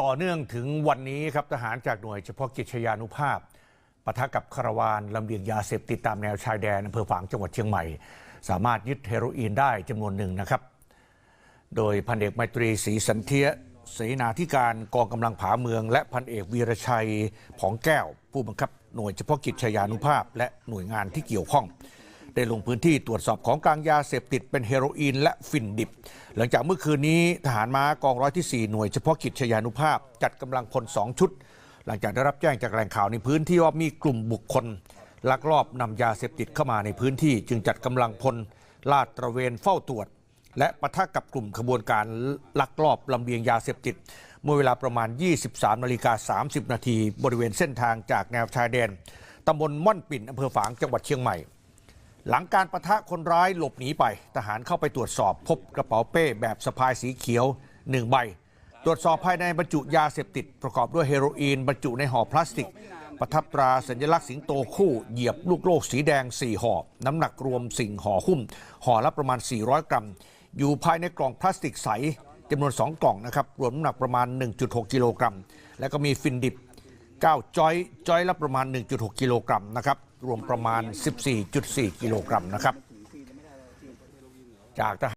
ต่อเนื่องถึงวันนี้ครับทหารจากหน่วยเฉพาะกิจชยานุภาพปะทะกับคาราวานลำเลียงยาเสพติดตามแนวชายแดนอำเภอฝางจังหวัดเชียงใหม่ สามารถยึดเฮโรอีนได้จำนวนหนึ่งนะครับ โดยพันเอกไมตรีศรีสันเทียเสนาธิการกองกำลังผาเมือง และพันเอกวีรชัยผองแก้ว ผู้บังคับหน่วยเฉพาะกิจชยานุภาพ และหน่วยงานที่เกี่ยวข้อง ได้ลงพื้นที่ตรวจสอบของกลางยาเสพติดเป็นเฮโรอีนและฟินดิบ หลังจากเมื่อคืนนี้ทหารม้ากองร้อยที่ 4 หน่วยเฉพาะกิจชยานุภาพ จัดกำลังพล 2 ชุด หลังจากได้รับแจ้งจากแหล่งข่าวในพื้นที่ว่ามีกลุ่มบุคคล ลักลอบนำยาเสพติดเข้ามาในพื้นที่ จึงจัดกำลังพลลาดตระเวนเฝ้าตรวจ และปะทะกับกลุ่มขบวนการลักลอบลำเลียงยาเสพติด เมื่อเวลาประมาณ 23นาฬิกา30 นาทีบริเวณเส้นทางจากแนวชายแดนตำบลม่อนปิ่นอำเภอฝางจังหวัดเชียงใหม่ หลังการประทะคนร้ายหลบหนีไป ทหารเข้าไปตรวจสอบพบกระเป๋าเป้แบบสะพายสีเขียวหนึ่งใบ ตรวจสอบภายในบรรจุยาเสพติด ประกอบด้วยเฮโรอีนบรรจุในห่อพลาสติก ประทับตราสัญลักษณ์สิงโตคู่ เหยียบลูกโลกสีแดง 4ห่อ น้ำหนักรวมสิ่งห่อหุ้ม ห่อละประมาณ 400 กรัม อยู่ภายในกล่องพลาสติกใสจำนวน 2 กล่องนะครับ รวมน้ำหนักประมาณ 1.6 กิโลกรัม แล้วก็มีฟินดิบ 9จอยจอยละประมาณ 1.6 กิโลกรัมนะครับรวมประมาณ 14.4 กิโลกรัมนะครับจากทหาร